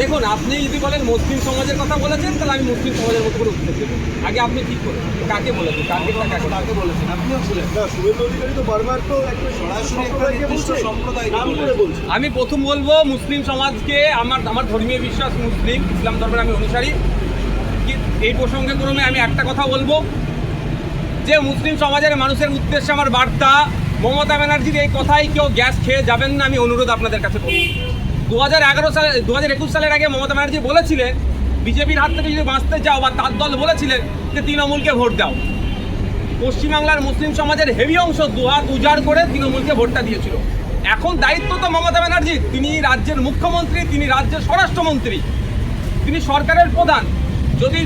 দেখুন আপনি যদি বলেন মুসলিম সমাজের কথা বলেছেন তাহলে আমি মুসলিম সমাজের মতো করে উত্তর দেবো আগে আপনি ঠিক করেন? কাকে বলেছেন? কাকে কাকে বলেছেন? আপনিও ছিলেন। শুভেন্দু অধিকারী তো বারবার তো আমি প্রথম বলব মুসলিম সমাজকে আমার আমার ধর্মীয় বিশ্বাস মুসলিম ইসলাম ধর্মের আমি অনুসারী। এই প্রসঙ্গে ক্রমে আমি একটা কথা বলব যে মুসলিম সমাজের মানুষের উদ্দেশ্যে আমার বার্তা মমতা ব্যানার্জির এই কথাই কেউ গ্যাস খেয়ে যাবেন না আমি অনুরোধ আপনাদের কাছে করব দু হাজার এগারো সালে দু হাজার একুশ সালের আগে মমতা ব্যানার্জি বলেছিলেন, বিজেপির হাত থেকে যদি বাঁচতে চাও বা তার দল বলেছিলেন যে তৃণমূলকে ভোট দাও। পশ্চিমবাংলার মুসলিম সমাজের হেভি অংশ দুহাত উজাড় করে তৃণমূলকে ভোটটা দিয়েছিল। এখন দায়িত্ব তো মমতা ব্যানার্জির তিনি রাজ্যের মুখ্যমন্ত্রী, তিনি রাজ্যের স্বরাষ্ট্রমন্ত্রী, তিনি সরকারের প্রধান। যদি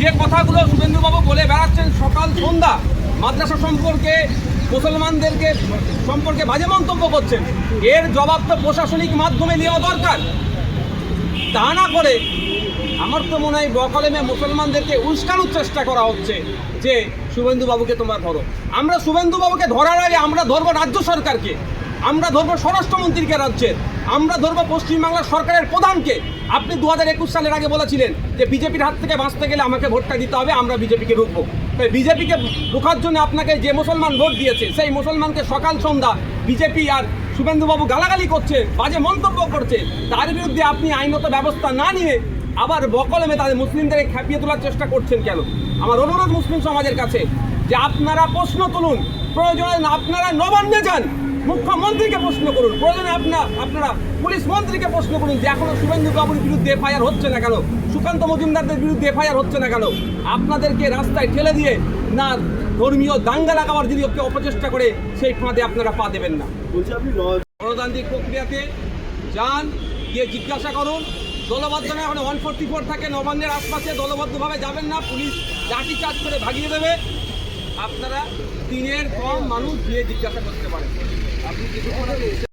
যে কথাগুলো শুভেন্দুবাবু বলে বেড়াচ্ছেন সকাল সন্ধ্যা, মাদ্রাসা সম্পর্কে মুসলমানদেরকে সম্পর্কে বাজে মন্তব্য করছেন। এর জবাব তো প্রশাসনিক মাধ্যমে নেওয়া দরকার। তা না করে আমার তো মনে হয় বকলেমে মুসলমানদেরকে উস্কানোর চেষ্টা করা হচ্ছে যে, শুভেন্দুবাবুকে তোমার ধরো। আমরা শুভেন্দুবাবুকে ধরার আগে আমরা ধরবো রাজ্য সরকারকে। আমরা ধরবো স্বরাষ্ট্রমন্ত্রীকে রাজ্যের। আমরা ধরবো পশ্চিমবাংলার সরকারের প্রধানকে। আপনি দু হাজার একুশ সালের আগে বলেছিলেন যে বিজেপির হাত থেকে বাঁচতে গেলে আমাকে ভোটটা দিতে হবে, আমরা বিজেপিকে রুখবো তাই বিজেপিকে রুখার জন্য আপনাকে যে মুসলমান ভোট দিয়েছে, সেই মুসলমানকে সকাল সন্ধ্যা বিজেপি আর শুভেন্দুবাবু গালাগালি করছে, বাজে মন্তব্য করছে, তার বিরুদ্ধে আপনি আইনত ব্যবস্থা না নিয়ে আবার বকলমে তাদের মুসলিমদের খ্যাপিয়ে তোলার চেষ্টা করছেন কেন? আমার অনুরোধ মুসলিম সমাজের কাছে যে আপনারা প্রশ্ন তুলুন, প্রয়োজনে আপনারা নবান্নে যান। মুখ্যমন্ত্রীকে প্রশ্ন করুন। প্রয়োজনে আপনার আপনারা পুলিশ মন্ত্রীকে প্রশ্ন করুন যে এখনও শুভেন্দু বাবুর বিরুদ্ধে এফআইআর হচ্ছে না কেন? সুকান্ত মজুমদারদের বিরুদ্ধে এফআইআর হচ্ছে না কেন? আপনাদেরকে রাস্তায় ঠেলে দিয়ে না ধর্মীয় দাঙ্গা লাগাবার যদি কেউ অপচেষ্টা করে সেই ফাঁদে আপনারা পা দেবেন না। আপনি গণতান্ত্রিক প্রক্রিয়াতে যান গিয়ে জিজ্ঞাসা করুন। দলবদ্ধ না এখন ওয়ান ফোর্টি ফোর থাকে নবান্নের আশপাশে দলবদ্ধভাবে যাবেন না। পুলিশ লাঠি চার্জ করে ভাগিয়ে দেবে। আপনারা তিনের কম মানুষ দিয়ে জিজ্ঞাসা করতে পারেন। আপনি কিছু